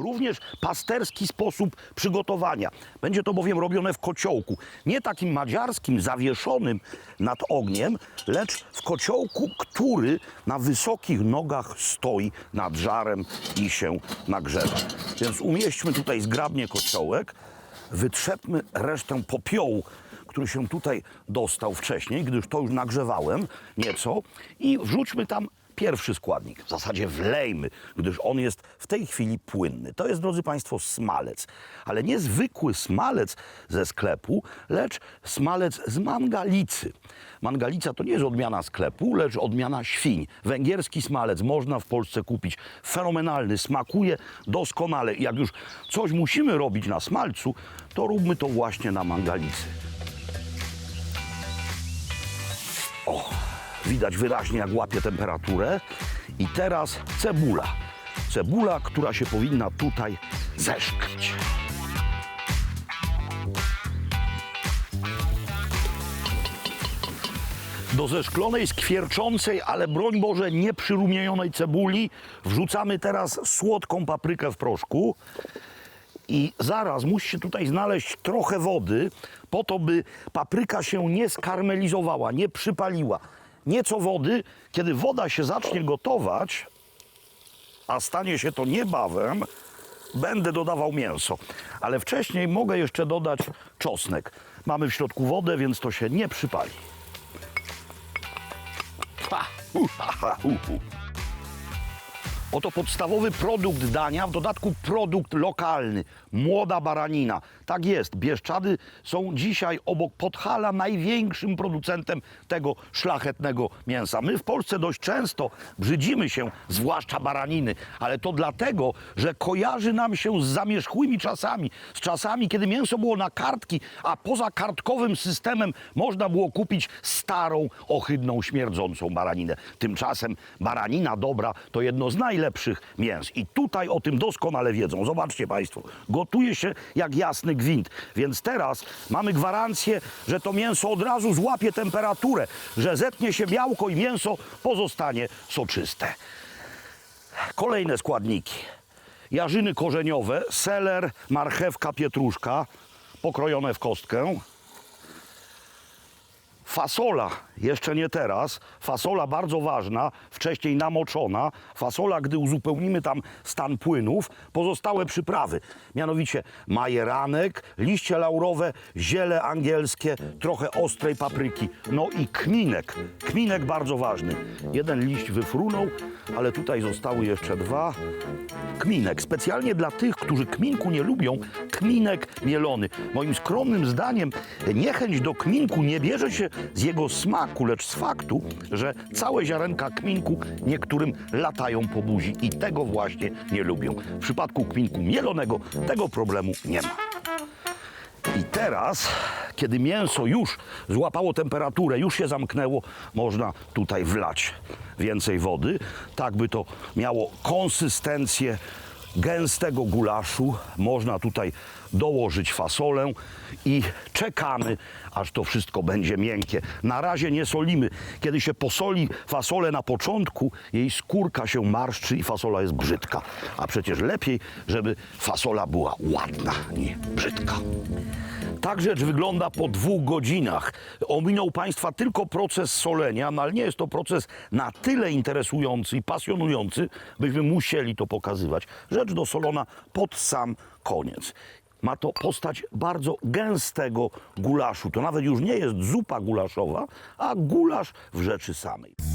również pasterski sposób przygotowania. Będzie to bowiem robione w kociołku. Nie takim madziarskim, zawieszonym nad ogniem, lecz w kociołku, który na wysokich nogach stoi nad żarem i się nagrzewa. Więc umieśćmy tutaj zgrabnie kociołek, wytrzepmy resztę popiołu, który się tutaj dostał wcześniej, gdyż to już nagrzewałem nieco i wrzućmy tam pierwszy składnik. W zasadzie wlejmy, gdyż on jest w tej chwili płynny. To jest, drodzy Państwo, smalec. Ale nie zwykły smalec ze sklepu, lecz smalec z mangalicy. Mangalica to nie jest odmiana sklepu, lecz odmiana świń. Węgierski smalec można w Polsce kupić. Fenomenalny, smakuje doskonale. Jak już coś musimy robić na smalcu, to róbmy to właśnie na mangalicy. O, widać wyraźnie, jak łapie temperaturę. I teraz cebula. Cebula, która się powinna tutaj zeszklić. Do zeszklonej, skwierczącej, ale broń Boże nie przyrumienionej cebuli wrzucamy teraz słodką paprykę w proszku. I zaraz musi się tutaj znaleźć trochę wody, po to, by papryka się nie skarmelizowała, nie przypaliła. Nieco wody, kiedy woda się zacznie gotować, a stanie się to niebawem, będę dodawał mięso. Ale wcześniej mogę jeszcze dodać czosnek. Mamy w środku wodę, więc to się nie przypali. Ha, hu, ha, ha, hu, hu. Oto podstawowy produkt dania, w dodatku produkt lokalny. Młoda baranina. Tak jest, Bieszczady są dzisiaj obok Podhala największym producentem tego szlachetnego mięsa. My w Polsce dość często brzydzimy się, zwłaszcza baraniny, ale to dlatego, że kojarzy nam się z zamierzchłymi czasami, z czasami, kiedy mięso było na kartki, a poza kartkowym systemem można było kupić starą, ohydną, śmierdzącą baraninę. Tymczasem baranina dobra to jedno z najlepszych mięs. I tutaj o tym doskonale wiedzą. Zobaczcie Państwo, gotuje się jak jasny gwint. Więc teraz mamy gwarancję, że to mięso od razu złapie temperaturę, że zetnie się białko i mięso pozostanie soczyste. Kolejne składniki. Jarzyny korzeniowe, seler, marchewka, pietruszka, pokrojone w kostkę. Fasola, jeszcze nie teraz, fasola bardzo ważna, wcześniej namoczona. Fasola, gdy uzupełnimy tam stan płynów, pozostałe przyprawy, mianowicie majeranek, liście laurowe, ziele angielskie, trochę ostrej papryki, no i kminek. Kminek bardzo ważny. Jeden liść wyfrunął, ale tutaj zostały jeszcze dwa. Kminek, specjalnie dla tych, którzy kminku nie lubią, kminek mielony. Moim skromnym zdaniem niechęć do kminku nie bierze się z jego smaku, lecz z faktu, że całe ziarenka kminku niektórym latają po buzi i tego właśnie nie lubią. W przypadku kminku mielonego tego problemu nie ma. I teraz, kiedy mięso już złapało temperaturę, już się zamknęło, można tutaj wlać więcej wody, tak by to miało konsystencję gęstego gulaszu. Można tutaj dołożyć fasolę i czekamy, aż to wszystko będzie miękkie. Na razie nie solimy. Kiedy się posoli fasolę na początku, jej skórka się marszczy i fasola jest brzydka. A przecież lepiej, żeby fasola była ładna, nie brzydka. Tak rzecz wygląda po dwóch godzinach. Ominął Państwa tylko proces solenia, no ale nie jest to proces na tyle interesujący i pasjonujący, byśmy musieli to pokazywać. Rzecz dosolona pod sam koniec. Ma to postać bardzo gęstego gulaszu. To nawet już nie jest zupa gulaszowa, a gulasz w rzeczy samej.